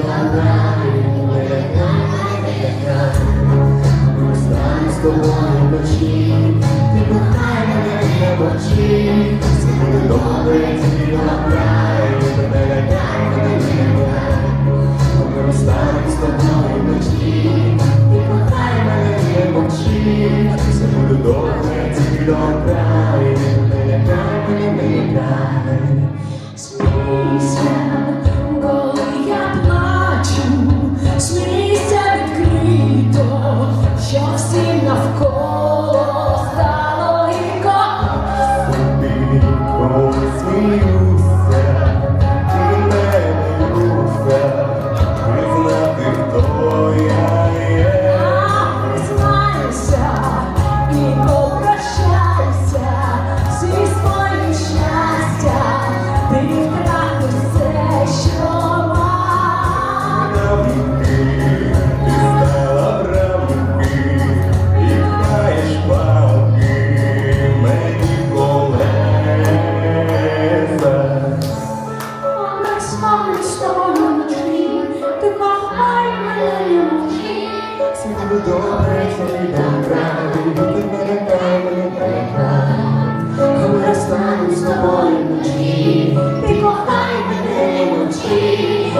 Don't cry, don't cry, don't cry. Ти кохай мене вночі,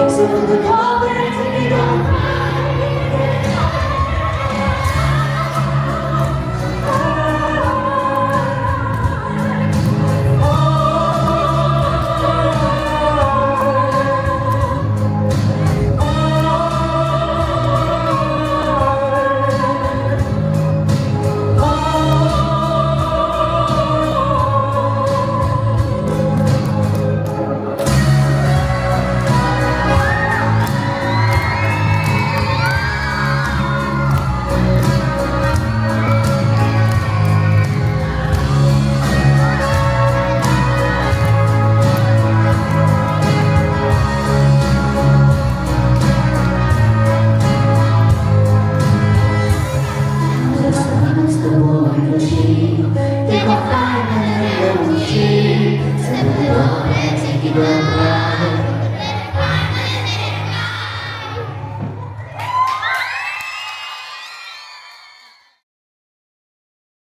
Amém.